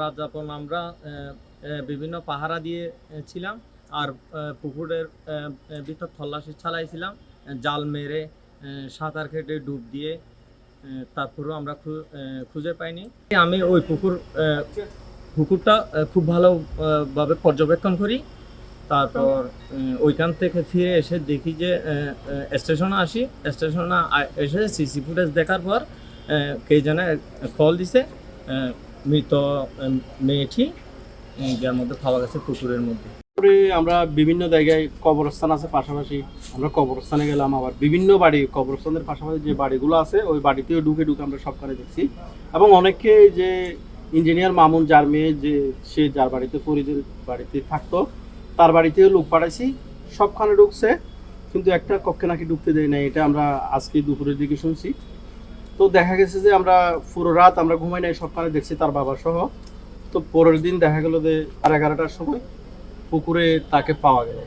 রাত যাপন আমরা বিভিন্ন পাহারা দিয়ে ছিলাম। আর পুকুরের ভিতর তল্লাশি চালাইছিলাম। জাল মেরে সাঁতার কেটে ডুব দিয়ে তারপরেও আমরা খুঁজে পাইনি। আমি ওই পুকুর পুকুরটা খুব ভালোভাবে পর্যবেক্ষণ করি। তারপর ওইখান থেকে ফিরে এসে দেখি যে স্টেশনে আসি। স্টেশনে এসে সিসি ফুটেজ দেখার পর কে যেন কল দিছে। মৃত মেয়েটি যার মধ্যে পাওয়া গেছে পুকুরের মধ্যে। আমরা বিভিন্ন জায়গায় কবরস্থান আছে পাশাপাশি। আমরা কবরস্থানে গেলাম আবার বিভিন্ন বাড়ি, কবরস্থানের পাশাপাশি যে বাড়িগুলো আছে, ওই বাড়িতেও ঢুকে ঢুকে আমরা সবখানে দেখছি। এবং অনেকে যে ইঞ্জিনিয়ার মামুন, যার মেয়ে যে, সে যার বাড়িতে, ফরিদের বাড়িতে থাকতো, তার বাড়িতেও লোক পাঠাইছি। সবখানে ঢুকছে, কিন্তু একটা কক্ষে নাকি ঢুকতে দেয় নাই, এটা আমরা আজকে দুপুরের দিকে শুনছি। তো দেখা গেছে যে আমরা পুরো রাত আমরা ঘুমাই নাই সবখানে দেখছি তার বাবা সহ তো পরের দিন দেখা গেল যে আর এগারোটার সময় পুকুরে তাকে পাওয়া গেল।